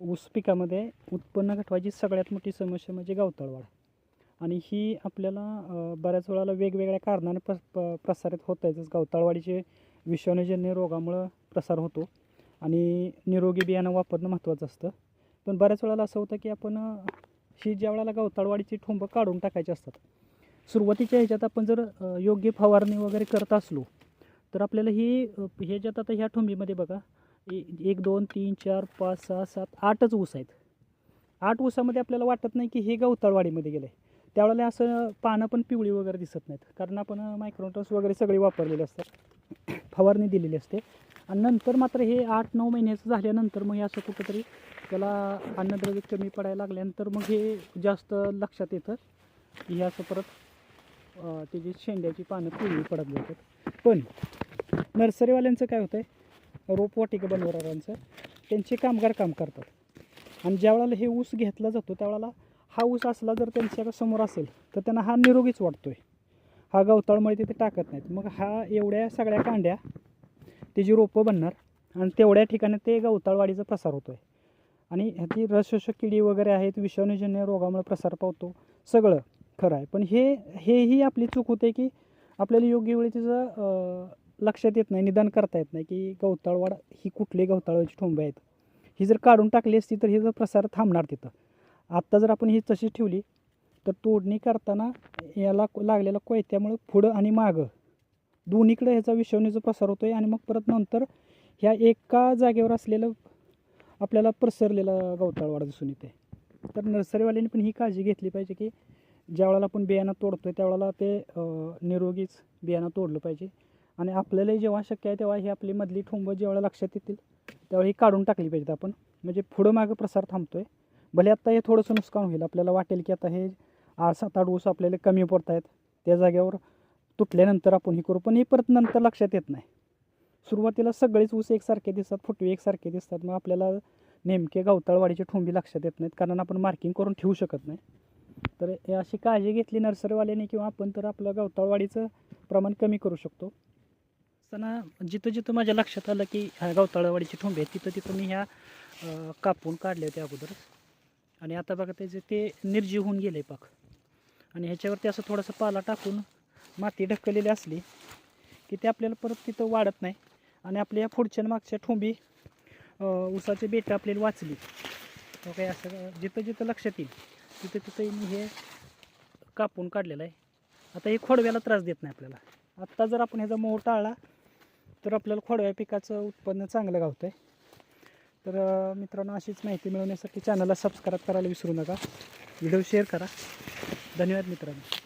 ऊस पिकामध्ये उत्पन्न घटवायची सगळ्यात मोठी समस्या म्हणजे गवताळवाढ. आणि ही आपल्याला बऱ्याच वेळाला वेगवेगळ्या कारणाने प्र प प्रसारित होत आहे. जसं गवताळवाढीचे विषाणूजन्य रोगामुळं प्रसार होतो आणि निरोगी बियाणं वापरणं महत्त्वाचं असतं. पण बऱ्याच वेळाला असं होतं की आपण ही ज्या वेळेला गावताळवाडीची ठोंबं काढून टाकायची असतात सुरुवातीच्या ह्याच्यात आपण जर योग्य फवारणी वगैरे करत असलो तर आपल्याला ही ह्याच्यात आता ह्या ठोंबीमध्ये बघा एक दोन तीन चार पाच सहा सात आठच ऊस आहेत. आठ ऊसामध्ये आपल्याला वाटत नाही की हे गवताळवाडीमध्ये गेलं. आहे त्यावेळेला असं पानं पण पिवळी वगैरे दिसत नाहीत. कारण आपण मायक्रोटर्स वगैरे सगळे वापरलेले असतात. फवारणी दिलेली असते. आणि नंतर मात्र हे आठ नऊ महिन्याचं झाल्यानंतर मग हे असं कुठंतरी त्याला अन्नद्रव्य कमी पडायला लागल्यानंतर मग हे जास्त लक्षात येतं. की हे असं परत त्याची शेंड्याची पानं पिवळी पडत जातात. पण नर्सरीवाल्यांचं काय होतं आहे रोपवाटिका बनवणाऱ्यांचं त्यांचे कामगार काम करतात. आणि ज्या वेळेला हे ऊस घेतला जातो त्यावेळेला हा ऊस असला जर त्यांच्यासमोर असेल तर त्यांना हा निरोगीच वाटतो आहे हा गवताळमुळे तिथे टाकत नाहीत. मग हा एवढ्या सगळ्या कांड्या त्याची रोपं बनणार आणि तेवढ्या ठिकाणी ते गवताळवाडीचा प्रसार होतो आहे आणि ह्याची रसशोषक किडी वगैरे आहेत विषाणूजन्य रोगामुळे प्रसार पावतो सगळं खरं आहे. पण हे हेही आपली चूक होते की आपल्याला योग्य वेळी तिचं लक्षात येत नाही निदान करता येत नाही की गवताळवाड ही कुठली गवताळाची ठोंबे आहेत. ही जर काढून टाकली असती तर हिचा प्रसार थांबणार तिथं. आत्ता जर आपण ही तशी ठेवली तर तोडणी करताना याला लागलेल्या कोयत्यामुळं पुढं आणि मागं दोन्हीकडे ह्याचा विषाणूचा प्रसार होतो आहे आणि मग परत नंतर ह्या एका जागेवर असलेलं आपल्याला पसरलेलं गवताळवाडा दिसून येते तर नर्सरीवाल्यांनी पण ही काळजी घेतली पाहिजे की ज्या वेळेला आपण बियाणं तोडतो आहे त्यावेळेला ते निरोगीच बियाणं तोडलं पाहिजे. आणि आपल्यालाही जेव्हा शक्य आहे तेव्हा ही आपली मधली ठोंबं जेव्हा लक्षात येतील त्यावेळी ही काढून टाकली पाहिजेत आपण. म्हणजे पुढं मागं प्रसार थांबतो आहे भले आत्ता हे थोडंसं नुकसान होईल. आपल्याला वाटेल की आता हे आठ सात आठ ऊस आपल्याला कमी पडत आहेत त्या जागेवर तुटल्यानंतर आपण हे करू. पण हे परत नंतर लक्षात येत नाही. सुरुवातीला सगळेच ऊस एकसारखे दिसतात फुटवे एकसारखे दिसतात. मग आपल्याला नेमके गवताळवाडीचे ठोंबी लक्षात येत नाहीत. कारण आपण मार्किंग करून ठेवू शकत नाही. तर हे अशी काळजी घेतली नर्सरीवाल्याने किंवा आपण तर आपलं गवताळवाडीचं प्रमाण कमी करू शकतो. असताना जिथं जिथं माझ्या लक्षात आलं की ह्या गवताळवाडीची ठोंबी आहेत तिथं तिथं मी ह्या कापून काढले होते अगोदरच आणि आता बघा त्याचे ते निर्जीव होऊन गेले पाक. आणि ह्याच्यावरती असं थोडंसं पाला टाकून माती ढकललेली असली की ते आपल्याला परत तिथं वाढत नाही. आणि आपल्या या पुढच्या मागच्या ठोंबी उसाचे बेटं आपल्याला वाचली. तर काय असं जिथं जिथं लक्षात येईल तिथं तिथं मी हे कापून काढलेलं आहे. आता हे खोडव्याला त्रास देत नाही आपल्याला. आत्ता जर आपण ह्याचा मोह टाळला तर आपल्याला खोडव्या पिकाचं उत्पन्न चांगलं गावतं आहे तर मित्रांनो अशीच माहिती मिळवण्यासाठी चॅनलला सबस्क्राईब करायला विसरू नका. व्हिडिओ शेअर करा. धन्यवाद मित्रांनो.